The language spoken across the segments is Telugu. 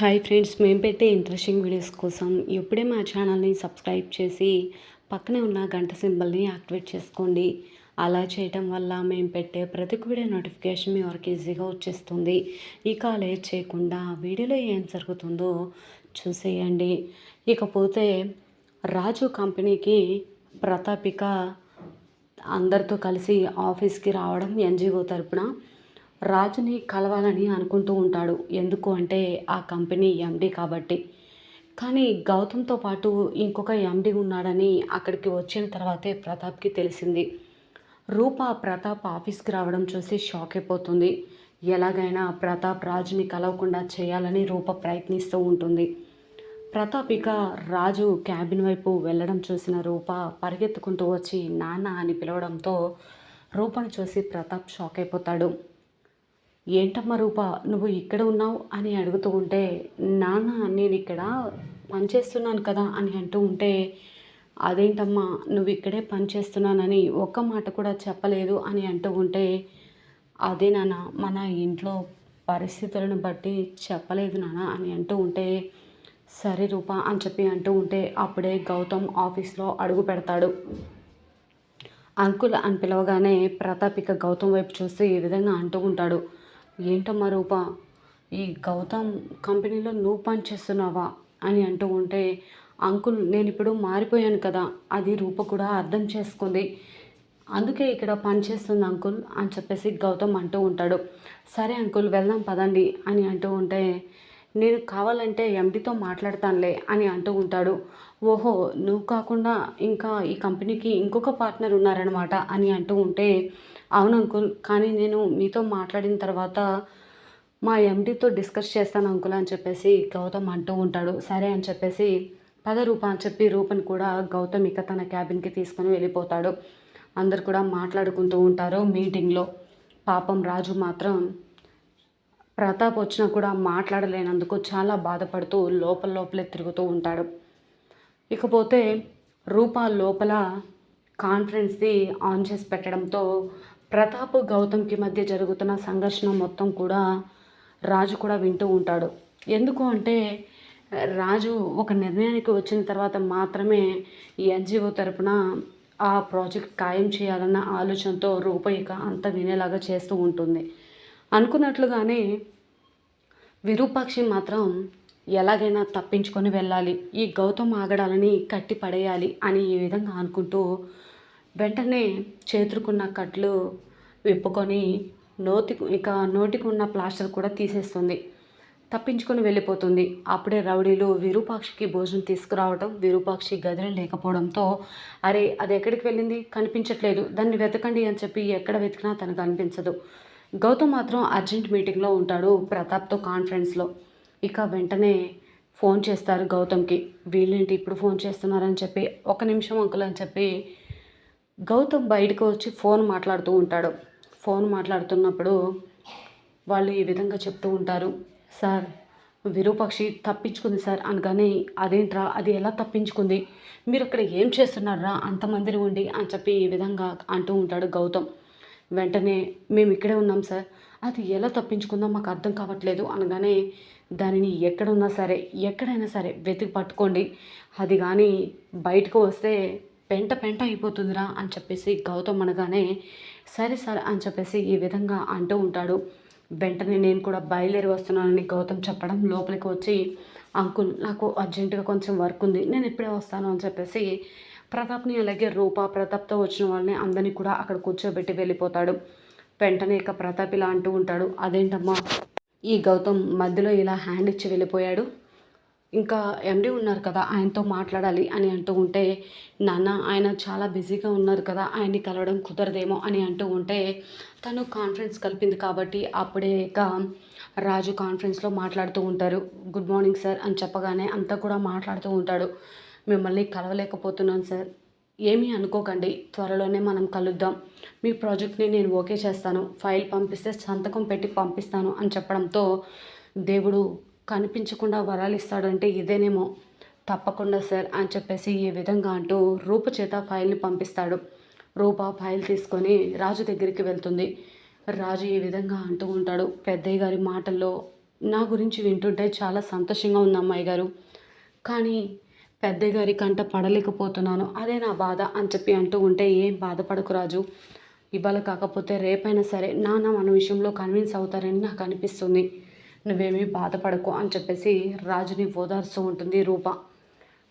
హాయ్ ఫ్రెండ్స్ మేము పెట్టే ఇంట్రెస్టింగ్ వీడియోస్ కోసం ఇప్పుడే మా ఛానల్ని సబ్స్క్రైబ్ చేసి పక్కనే ఉన్న గంట సింబల్ని యాక్టివేట్ చేసుకోండి. అలా చేయటం వల్ల మేము పెట్టే ప్రతి వీడియో నోటిఫికేషన్ మీ వరకు ఈజీగా వచ్చేస్తుంది. ఇక లేట్ చేయకుండా వీడియోలో ఏం జరుగుతుందో చూసేయండి. ఇకపోతే రాజు కంపెనీకి ప్రతాపిక అందరితో కలిసి ఆఫీస్కి రావడం ఎన్జిఓ తరపున రాజుని కలవాలని అనుకుంటూ ఉంటాడు. ఎందుకు అంటే ఆ కంపెనీ ఎండి కాబట్టి. కానీ గౌతమ్తో పాటు ఇంకొక ఎండి ఉన్నాడని అక్కడికి వచ్చిన తర్వాతే ప్రతాప్కి తెలిసింది. రూప ప్రతాప్ ఆఫీస్కి రావడం చూసి షాక్ అయిపోతుంది. ఎలాగైనా ప్రతాప్ రాజుని కలవకుండా చేయాలని రూప ప్రయత్నిస్తూ ఉంటుంది. ప్రతాప్ ఇక రాజు క్యాబిన్ వైపు వెళ్ళడం చూసిన రూప పరిగెత్తుకుంటూ వచ్చి నాన్న అని పిలవడంతో రూపను చూసి ప్రతాప్ షాక్ అయిపోతాడు. ఏంటమ్మా రూప నువ్వు ఇక్కడ ఉన్నావు? అని అడుగుతూ ఉంటే నాన్న నేను ఇక్కడ పనిచేస్తున్నాను కదా అని అంటూ ఉంటే అదేంటమ్మా నువ్వు ఇక్కడే పనిచేస్తున్నానని ఒక్క మాట కూడా చెప్పలేదు అని అంటూ ఉంటే అదే నాన్న మన ఇంట్లో పరిస్థితులను బట్టి చెప్పలేదు నాన్న అని అంటూ ఉంటే సరే రూప అని చెప్పి అంటూ ఉంటే అప్పుడే గౌతమ్ ఆఫీస్లో అడుగు పెడతాడు. అంకుల్ అని పిలవగానే ప్రతాపిక గౌతమ్ వైపు చూసి ఈ విధంగా అంటూ ఉంటాడు. ఏంటమ్మా రూప? ఈ గౌతమ్ కంపెనీలో నువ్వు పని చేస్తున్నావా? అని అంటూ ఉంటే అంకుల్ నేను ఇప్పుడు మారిపోయాను కదా అది రూప కూడా అర్థం చేసుకుంది. అందుకే ఇక్కడ పని చేస్తుంది అంకుల్ అని చెప్పేసి గౌతమ్ అంటూ ఉంటాడు. సరే అంకుల్ వెళ్దాం పదండి అని అంటూ ఉంటే నేను కావాలంటే ఎండితో మాట్లాడతానులే అని అంటూ ఉంటాడు. ఓహో నువ్వు కాకుండా ఇంకా ఈ కంపెనీకి ఇంకొక పార్ట్నర్ ఉన్నారనమాట అని అంటూ ఉంటే అవును అంకుల్ కానీ నేను మీతో మాట్లాడిన తర్వాత మా ఎండితో డిస్కస్ చేస్తాను అంకుల్ అని చెప్పేసి గౌతమ్ అంటూ ఉంటాడు. సరే అని చెప్పేసి పద రూప అని చెప్పి రూపని కూడా గౌతమ్ ఇక తన క్యాబిన్కి తీసుకొని వెళ్ళిపోతాడు. అందరు కూడా మాట్లాడుకుంటూ ఉంటారు మీటింగ్లో. పాపం రాజు మాత్రం ప్రతాప్ వచ్చినా కూడా మాట్లాడలేనందుకు చాలా బాధపడుతూ లోపల లోపలే తిరుగుతూ ఉంటాడు. ఇకపోతే రూప లోపల కాన్ఫరెన్స్ది ఆన్ చేసి పెట్టడంతో ప్రతాప్ గౌతమ్కి మధ్య జరుగుతున్న సంఘర్షణ మొత్తం కూడా రాజు కూడా వింటూ ఉంటాడు. ఎందుకు అంటే రాజు ఒక నిర్ణయానికి వచ్చిన తర్వాత మాత్రమే ఈ ఎన్జిఓ తరపున ఆ ప్రాజెక్ట్ ఖాయం చేయాలన్న ఆలోచనతో రూపయిక అంత వినేలాగా చేస్తూ ఉంటుంది. అనుకున్నట్లుగానే విరూపాక్షి మాత్రం ఎలాగైనా తప్పించుకొని వెళ్ళాలి ఈ గౌతమ్ ఆగడాలని కట్టి పడేయాలి అని ఈ విధంగా అనుకుంటూ వెంటనే చేతురుకున్న కట్లు విప్పుకొని నోతి ఇక నోటికి ఉన్న ప్లాస్టర్ కూడా తీసేస్తుంది. తప్పించుకొని వెళ్ళిపోతుంది. అప్పుడే రౌడీలు విరూపాక్షికి భోజనం తీసుకురావడం విరూపాక్షి గదిలో లేకపోవడంతో అరే అది ఎక్కడికి వెళ్ళింది? కనిపించట్లేదు. దాన్ని వెతకండి అని చెప్పి ఎక్కడ వెతికినా తనకు కనిపించదు గౌతమ్ మాత్రం అర్జెంట్ మీటింగ్లో ఉంటాడు ప్రతాప్తో కాన్ఫరెన్స్లో. ఇక వెంటనే ఫోన్ చేస్తారు గౌతమ్కి. వీళ్ళేంటి ఇప్పుడు ఫోన్ చేస్తున్నారని చెప్పి ఒక నిమిషం అంకుల్ అని చెప్పి గౌతమ్ బయటకు వచ్చి ఫోన్ మాట్లాడుతూ ఉంటాడు. ఫోన్ మాట్లాడుతున్నప్పుడు వాళ్ళు ఈ విధంగా చెప్తూ ఉంటారు. సార్ విరూపక్షి తప్పించుకుంది సార్ అనగానే అదేంట్రా అది ఎలా తప్పించుకుంది? మీరు అక్కడ ఏం చేస్తున్నారా? అంతమందిని ఉండి అని చెప్పి ఈ విధంగా అంటూ ఉంటాడు గౌతమ్. వెంటనే మేము ఇక్కడే ఉన్నాం సార్. అది ఎలా తప్పించుకుందో మాకు అర్థం కావట్లేదు. అనగానే దానిని ఎక్కడున్నా సరే ఎక్కడైనా సరే వెతికి పట్టుకోండి. అది కానీ బయటకు వస్తే పెంట పెంట అయిపోతుందిరా అని చెప్పేసి గౌతమ్ అనగానే సరే సార్ అని చెప్పేసి ఈ విధంగా అంటూ ఉంటాడు. వెంటనే నేను కూడా బయలుదేరి వస్తున్నానని గౌతమ్ చెప్పడం లోపలికి వచ్చి అంకుల్ నాకు అర్జెంటుగా కొంచెం వర్క్ ఉంది నేను ఇప్పుడే వస్తాను అని చెప్పేసి ప్రతాప్ని అలాగే రూప ప్రతాప్తో వచ్చిన వాళ్ళని అందరినీ కూడా అక్కడ కూర్చోబెట్టి వెళ్ళిపోతాడు. వెంటనే ఇక ప్రతాప్ ఇలా అంటూ ఉంటాడు అదేంటమ్మా ఈ గౌతమ్ మధ్యలో ఇలా హ్యాండ్ ఇచ్చి వెళ్ళిపోయాడు. ఇంకా ఎండి ఉన్నారు కదా ఆయనతో మాట్లాడాలి అని అంటూ ఉంటే నాన్న ఆయన చాలా బిజీగా ఉన్నారు కదా ఆయన్ని కలవడం కుదరదేమో అని అంటూ ఉంటే తను కాన్ఫరెన్స్ కలిపింది కాబట్టి అప్పుడే ఇక రాజు కాన్ఫరెన్స్లో మాట్లాడుతూ ఉంటారు. గుడ్ మార్నింగ్ సార్ అని చెప్పగానే అంతా కూడా మాట్లాడుతూ ఉంటాడు. మిమ్మల్ని కలవలేకపోతున్నాను సార్. ఏమీ అనుకోకండి. త్వరలోనే మనం కలుద్దాం. మీ ప్రాజెక్ట్ని నేను ఓకే చేస్తాను. ఫైల్ పంపిస్తే సంతకం పెట్టి పంపిస్తాను అని చెప్పడంతో దేవుడు కనిపించకుండా వరాలు ఇస్తాడంటే ఇదేనేమో. తప్పకుండా సార్ అని చెప్పేసి ఈ విధంగా అంటూ రూప చేత ఫైల్ని పంపిస్తాడు. రూప ఫైల్ తీసుకొని రాజు దగ్గరికి వెళ్తుంది. రాజు ఈ విధంగా అంటూ ఉంటాడు. పెద్దయ్య గారి మాటల్లో నా గురించి వింటుంటే చాలా సంతోషంగా ఉంది అమ్మాయి గారు. కానీ పెద్దయ్య గారి కంట పడలేకపోతున్నాను. అదే నా బాధ అని చెప్పి అంటూ ఉంటే ఏం బాధపడకు రాజు. ఇవాళ కాకపోతే రేపైనా సరే నాన్న మన విషయంలో కన్విన్స్ అవుతారని నాకు అనిపిస్తుంది. నువ్వేమీ బాధపడకు అని చెప్పేసి రాజుని ఓదార్స్తూ ఉంటుంది రూప.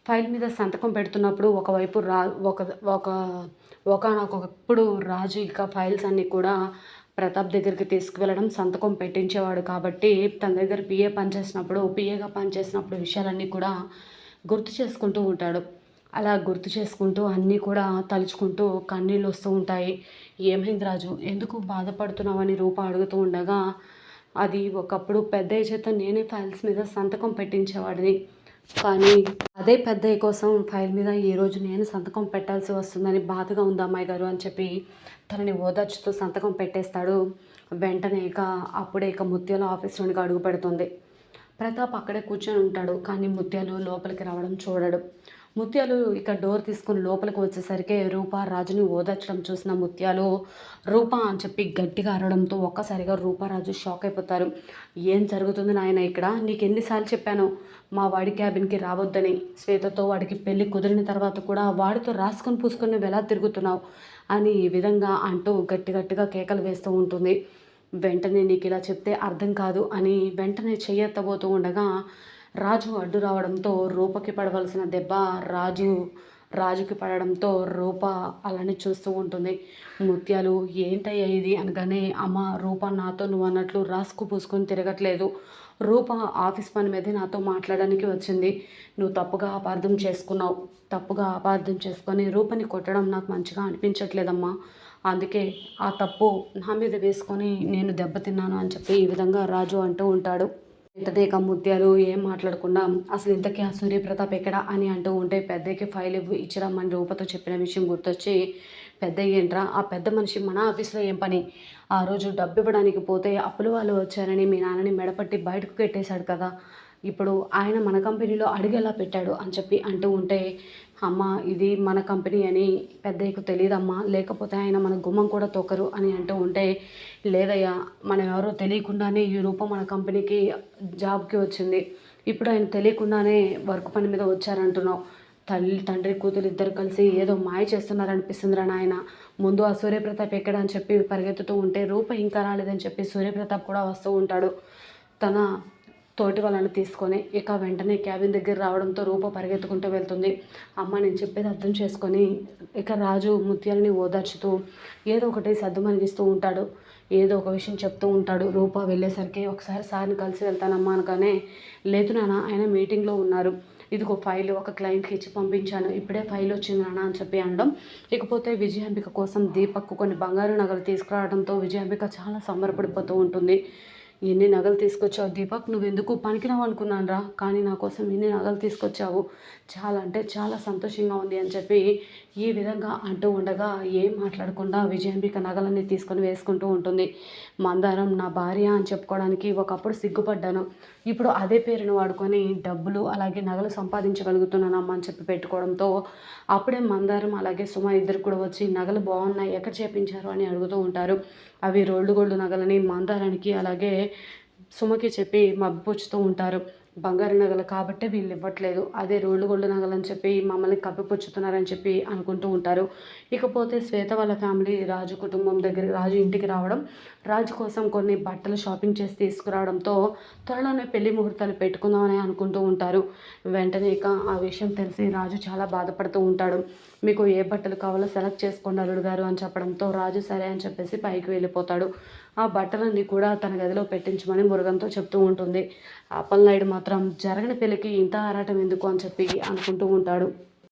ఫైల్ మీద సంతకం పెడుతున్నప్పుడు ఒకవైపు రా ఒక ఒక ఒకనొకప్పుడు రాజు ఇక ఫైల్స్ అన్నీ కూడా ప్రతాప్ దగ్గరికి తీసుకువెళ్ళడం సంతకం పెట్టించేవాడు కాబట్టి తన దగ్గర పిఏ పనిచేసినప్పుడు పిఏగా పనిచేసినప్పుడు విషయాలన్నీ కూడా గుర్తు చేసుకుంటూ ఉంటాడు. అలా గుర్తు చేసుకుంటూ అన్నీ కూడా తలుచుకుంటూ కన్నీళ్ళు వస్తూ ఉంటాయి. ఏమైంది రాజు? ఎందుకు బాధపడుతున్నావని రూప అడుగుతూ ఉండగా అది ఒకప్పుడు పెద్దయ్య చేత నేనే ఫైల్స్ మీద సంతకం పెట్టించేవాడిని. కానీ అదే పెద్దయ్య కోసం ఫైల్ మీద ఈరోజు నేను సంతకం పెట్టాల్సి వస్తుందని బాధగా ఉంది అమ్మాయి గారు అని చెప్పి తనని ఓదార్చుతూ సంతకం పెట్టేస్తాడు. వెంటనే ఇక అప్పుడే ఇక ముత్యాల ఆఫీస్లోనికి అడుగు పెడుతుంది. ప్రతాప్ అక్కడే కూర్చొని ఉంటాడు కానీ ముత్యాలు లోపలికి రావడం చూడడు. ముత్యాలు ఇక డోర్ తీసుకుని లోపలికి వచ్చేసరికి రూప రాజుని ఓదార్చడం చూసిన ముత్యాలు రూప అని చెప్పి గట్టిగా అరవడంతో ఒక్కసారిగా రూపారాజు షాక్ అయిపోతారు. ఏం జరుగుతుంది నాయన ఇక్కడ? నీకు ఎన్నిసార్లు చెప్పాను మా వాడి క్యాబిన్కి రావద్దని. శ్వేతతో వాడికి పెళ్ళి కుదిరిన తర్వాత కూడా వాడితో రాసుకొని పూసుకొని నువ్వు ఎలా తిరుగుతున్నావు? అని ఈ విధంగా అంటూ గట్టి గట్టిగా కేకలు వేస్తూ ఉంటుంది. వెంటనే నీకు ఇలా చెప్తే అర్థం కాదు అని వెంటనే చెయ్యెత్తబోతూ ఉండగా రాజు అడ్డు రావడంతో రూపకి పడవలసిన దెబ్బ రాజు రాజుకి పడడంతో రూప అలానే చూస్తూ ఉంటుంది. ముత్యాలు ఏంటయ్యా ఇది? అనగానే అమ్మ రూప నాతో నువ్వు అన్నట్లు రాసుకు పూసుకొని తిరగట్లేదు. రూప ఆఫీస్ పని మీద నాతో మాట్లాడడానికి వచ్చింది. నువ్వు తప్పుగా అపార్థం చేసుకున్నావు. తప్పుగా అపార్థం చేసుకొని రూపని కొట్టడం నాకు మంచిగా అనిపించట్లేదమ్మా. అందుకే ఆ తప్పు నా మీద వేసుకొని నేను దెబ్బతిన్నాను అని చెప్పి ఈ విధంగా రాజు అంటూ ఉంటాడు. ఇంతదేక ముత్యాలు ఏం మాట్లాడకుండా అసలు ఇంతకీ ఆ సూర్యప్రతాప్ ఎక్కడ అని అంటూ ఉంటే పెద్దకి ఫైల్ ఇవ్వు ఇచ్చిరమ్మని రూపతో చెప్పిన విషయం గుర్తొచ్చి పెద్ద ఏంట్రా ఆ పెద్ద మనిషి మన ఆఫీస్లో ఏం పని? ఆ రోజు డబ్బు ఇవ్వడానికి పోతే అప్పులు వాళ్ళు వచ్చారని మీ నాన్నని మెడపట్టి బయటకు కట్టేశాడు కదా. ఇప్పుడు ఆయన మన కంపెనీలో అడిగేలా పెట్టాడు అని చెప్పి అంటూ ఉంటే అమ్మ ఇది మన కంపెనీ అని పెద్దయ్యకు తెలియదమ్మా లేకపోతే ఆయన మన గుమ్మం కూడా తొక్కరు అని అంటూ ఉంటే లేదయ్యా మనం ఎవరో తెలియకుండానే ఈ రూపం మన కంపెనీకి జాబ్కి వచ్చింది. ఇప్పుడు ఆయన తెలియకుండానే వర్క్ పని మీద వచ్చారంటున్నావు. తల్లి తండ్రి కూతురు ఇద్దరు కలిసి ఏదో మాయ చేస్తున్నారనిపిస్తుందిరా నాయన. ముందు ఆ సూర్యప్రతాప్ ఎక్కడ అని చెప్పి పరిగెత్తుతూ ఉంటే రూప ఇంకా రాలేదని చెప్పి సూర్యప్రతాప్ కూడా వస్తూ ఉంటాడు. తన తోటి వాళ్ళని తీసుకొని ఇక వెంటనే క్యాబిన్ దగ్గర రావడంతో రూప పరిగెత్తుకుంటూ వెళ్తుంది. అమ్మ నేను చెప్పేది అర్థం చేసుకొని ఇక రాజు ముత్యాలని ఓదార్చుతూ ఏదో ఒకటి సర్దుమనిగిస్తూ ఉంటాడు. ఏదో ఒక విషయం చెప్తూ ఉంటాడు. రూప వెళ్ళేసరికి ఒకసారి సార్ని కలిసి వెళ్తానమ్మా అనగానే లేదు నాన్న ఆయన మీటింగ్లో ఉన్నారు. ఇదిగో ఫైల్ ఒక క్లయింట్కి ఇచ్చి పంపించాను. ఇప్పుడే ఫైల్ వచ్చింది నాన్న అని చెప్పి అనడం. ఇకపోతే విజయాంబిక కోసం దీపక్కు కొన్ని బంగారు నగలు తీసుకురావడంతో విజయాంబిక చాలా సంబరపడిపోతూ ఉంటుంది. ఎన్ని నగలు తీసుకొచ్చావు దీపక్? నువ్వు ఎందుకు పనికిరావు అనుకున్నాను రా కానీ నా కోసం ఎన్ని నగలు తీసుకొచ్చావు? చాలా అంటే చాలా సంతోషంగా ఉంది అని చెప్పి ఈ విధంగా అంటూ ఉండగా ఏం మాట్లాడకుండా విజయాంబిక నగలన్నీ తీసుకొని వేసుకుంటూ ఉంటుంది. మందారం నా భార్య అని చెప్పుకోవడానికి ఒకప్పుడు సిగ్గుపడ్డాను. ఇప్పుడు అదే పేరును వాడుకొని డబ్బులు అలాగే నగలు సంపాదించగలుగుతున్నానమ్మా అని చెప్పి పెట్టుకోవడంతో అప్పుడే మందారం అలాగే సుమ ఇద్దరు కూడా వచ్చి నగలు బాగున్నాయి ఎక్కడ చేపించారు అని అడుగుతూ ఉంటారు. అవి రోల్డ్ గోల్డ్ నగలని మందారానికి అలాగే సుమకి చెప్పి మబ్బుచ్చుతూ ఉంటారు. బంగారు నగలు కాబట్టే వీళ్ళు ఇవ్వట్లేదు. అదే రోడ్డు గోల్డ్ నగలు అని చెప్పి మమ్మల్ని కప్పిపుచ్చుతున్నారని చెప్పి అనుకుంటూ ఉంటారు. ఇకపోతే శ్వేత వాళ్ళ ఫ్యామిలీ రాజు కుటుంబం దగ్గర రాజు ఇంటికి రావడం రాజు కోసం కొన్ని బట్టలు షాపింగ్ చేసి తీసుకురావడంతో త్వరలోనే పెళ్ళి ముహూర్తాలు పెట్టుకుందామని అనుకుంటూ ఉంటారు. వెంటనే ఇక ఆ విషయం తెలిసి రాజు చాలా బాధపడుతూ ఉంటాడు. మీకు ఏ బట్టలు కావాలో సెలెక్ట్ చేసుకోండి అల్లుడు గారు అని చెప్పడంతో రాజు సరే అని చెప్పేసి పైకి వెళ్ళిపోతాడు. ఆ బట్టలన్నీ కూడా తన గదిలో పెట్టించమని మురుగంతో చెప్తూ ఉంటుంది. అప్పలనాయుడు మాత్రం జరగని పెళ్ళికి ఇంత ఆరాటం ఎందుకు అని చెప్పి అనుకుంటూ ఉంటాడు.